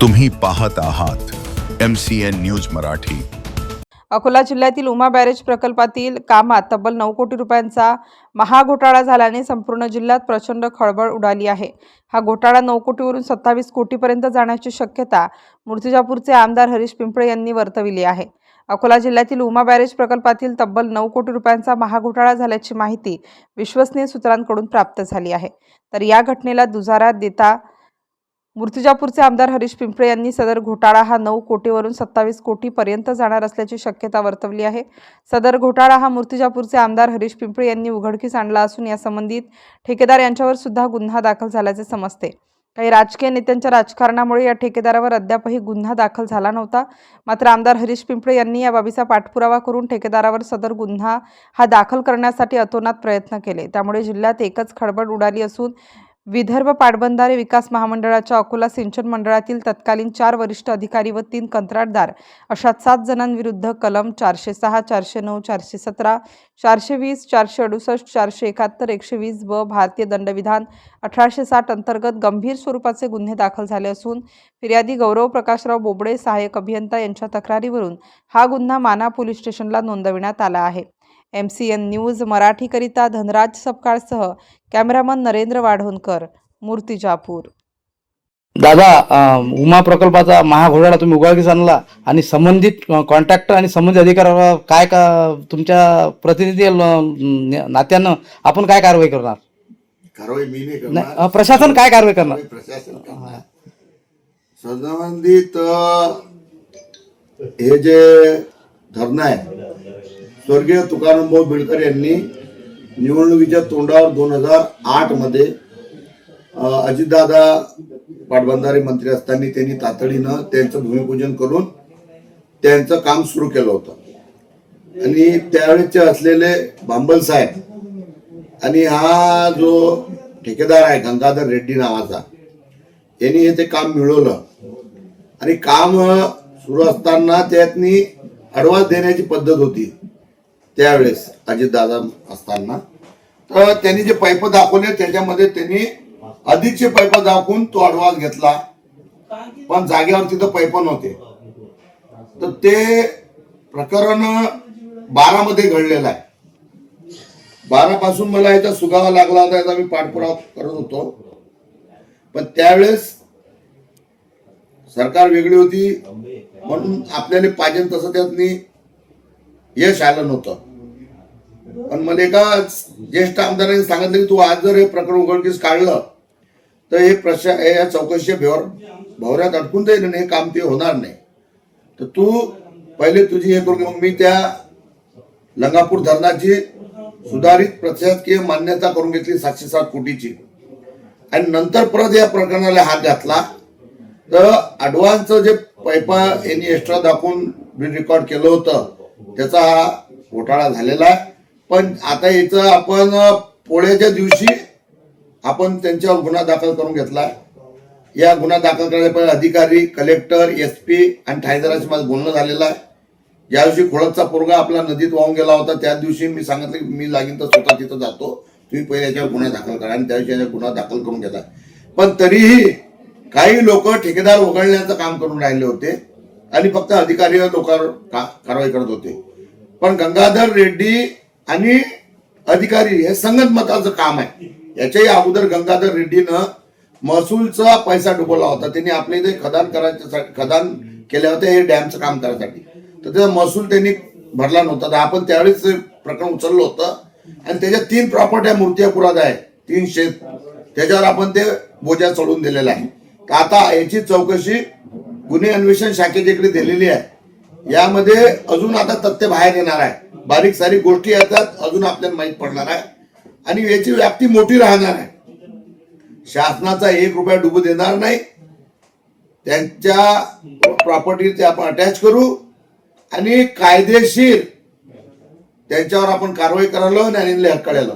तुम्ही पाहत आहात M C N news Marathi. Akola जिल्ह्यातील उमा बॅरेज प्रकल्पातील कामात तब्बल नऊ कोटी रुपयांचा महाघोटाळा झाल्याने संपूर्ण जिल्ह्यात प्रचंड खळबळ उडाली आहे. हा घोटाळा नऊ कोटीवरून सत्तावीस कोटीपर्यंत जाण्याची शक्यता मूर्तिजापूरचे आमदार हरीश पिंपळे यांनी वर्तविली आहे. अकोला जिल्ह्यातील उमा बॅरेज प्रकल्पातील तब्बल नऊ कोटी रुपयांचा महाघोटाळा झाल्याची माहिती विश्वसनीय सूत्रांकडून प्राप्त झाली आहे. तर या घटनेला दुजारा देता मूर्तिजापूरचे आमदार हरीश पिंपळे यांनी सदर घोटाळा हा नऊ कोटीवरून सत्तावीस कोटीपर्यंत जाणार असल्याची शक्यता वर्तवली आहे. सदर घोटाळा हा मूर्तिजापूरचे आमदार हरीश पिंपळे यांनी उघडकीस आणला असून या संबंधित ठेकेदार यांच्यावर सुद्धा गुन्हा दाखल झाल्याचे समजते. काही राजकीय नेत्यांच्या राजकारणामुळे या ठेकेदारावर अद्यापही गुन्हा दाखल झाला नव्हता. मात्र आमदार हरीश पिंपळे यांनी या बाबीचा पाठपुरावा करून ठेकेदारावर सदर गुन्हा हा दाखल करण्यासाठी अतोनात प्रयत्न केले. त्यामुळे जिल्ह्यात एकच खळबळ उडाली असून विदर्भ पाटबंधारे विकास महामंडळाच्या अकोला सिंचन मंडळातील तत्कालीन चार वरिष्ठ अधिकारी व तीन कंत्राटदार अशा सात जणांविरुद्ध कलम चारशे सहा चारशे नऊ चारशे सतरा चारशे वीस चारशे अडुसष्ट चारशे एकाहत्तर एकशे वीस व भारतीय दंडविधान अठराशे साठ अंतर्गत गंभीर स्वरूपाचे गुन्हे दाखल झाले असून फिर्यादी गौरव प्रकाशराव बोबडे सहाय्यक अभियंता यांच्या तक्रारीवरून हा गुन्हा माना पोलीस स्टेशनला नोंदविण्यात आला आहे. एम सी एन न्यूज मराठीकरिता धनराज सपकाळसह कॅमेरामन नरेंद्र वाढोणकर मूर्तिजापूर दादा उमा प्रकल्पाचा महाघोटाळा तुम्ही उघडकीस आणला आणि संबंधित कॉन्ट्रॅक्टर आणि संबंधित अधिकाऱ्यावर काय का तुमच्या प्रतिनिधी नात्यानं आपण काय कारवाई करणार? कारवाई मी नाही करणार. प्रशासन काय कारवाई करणार? प्रशासन करणार. संबंधित हे जे धरणं आहे स्वर्गीय तुकारामभाऊ बिडकर यांनी निवडणुकीच्या तोंडावर दोन हजार आठमध्ये अजितदादा पाटबंधारे मंत्री असताना त्यांनी तातडीनं त्यांचं भूमिपूजन करून त्यांचं काम सुरू केलं होतं. आणि त्यावेळेचे असलेले बांबल साहेब आणि हा जो ठेकेदार आहे गंगाधर रेड्डी नावाचा यांनी हे ते काम मिळवलं. आणि काम सुरू असताना त्यातनी अडवास देण्याची पद्धत होती. त्यावेळेस अजितदादा असताना तर त्यांनी जे पैप दाखवले त्याच्यामध्ये त्यांनी अधिकचे पैप दाखवून तो अडवास घेतला. पण जागेवर तिथं पैप नव्हते. तर ते प्रकरण बारा मध्ये घडलेलं आहे. बारा पासून मला याचा सुगावा लागला होता याचा मी पाठपुरावा करत होतो. पण त्यावेळेस सरकार वेगळी होती म्हणून आपल्याला पाहिजे तसं त्यातनी यश आलं नव्हतं. पण मला एका ज्येष्ठ आमदारांनी सांगितलं की तू आज जर हे प्रकरण उघडकीस काढलं तर हे प्रशा या चौकशीच्या भेवर भवऱ्यात अडकून जाईल आणि हे काम ते होणार नाही. तर तू पहिले तुझी हे करून मग मी त्या लंगापूर धरणाची सुधारित प्रशासकीय मान्यता करून घेतली सातशे सात कोटीची. आणि नंतर परत या प्रकरणाला हात घातला. तर अडवान्सचं जे पैपा यांनी एक्स्ट्रा दाखवून बिल रेकॉर्ड केलं होतं त्याचा हा घोटाळा झालेला आहे. पण आता याचं आपण पोळ्याच्या दिवशी आपण त्यांच्यावर गुन्हा दाखल करून घेतला या गुन्हा दाखल करण्यापर्यंत अधिकारी कलेक्टर एस पी आणि ठाणेदाराशी माझं बोलणं झालेलं आहे. ज्या दिवशी खोळदचा पोरगा आपला नदीत वाहून गेला होता. त्या दिवशी मी सांगितलं की मी लागीन तर स्वतः तिथं जातो. तुम्ही पहिले याच्यावर गुन्हा दाखल करा आणि त्या दिवशी याच्यावर गुन्हा दाखल करून घेतला पण तरीही काही लोक ठेकेदार वगळण्याचं काम करून राहिले होते. आणि फक्त अधिकारी लोकांवर कारवाई करत होते. पण गंगाधर रेड्डी आणि अधिकारी हे संगतमताचं काम आहे. याच्याही अगोदर गंगाधर रेड्डीनं महसूलचा पैसा डुबवला होता. त्यांनी आपल्या इथे खदान करायच्या खदान केल्या होत्या हे डॅमचं काम करायसाठी. तर त्याचा महसूल त्यांनी भरला नव्हता. तर आपण त्यावेळेस प्रकरण उचललं होतं. आणि त्याच्या तीन प्रॉपर्ट्या मूर्तियापुरात आहे तीन शेत. त्याच्यावर आपण ते बोजा चढून दिलेला आहे. तर आता याची चौकशी गुन्हे अन्वेषण शाखेच्याकडे दिलेली आहे यामध्ये अजून आता तथ्य बाहेर येणार आहे. बारीक सारीक गोष्टी येतात अजून आपल्याला माहीत पडणार आहे. आणि याची व्याप्ती मोठी राहणार आहे. शासनाचा एक रुपया डुबू देणार नाही. त्यांच्या प्रॉपर्टी ते आपण अटॅच करू आणि कायदेशीर त्यांच्यावर आपण कारवाई करायला आणि हक्कळ्याला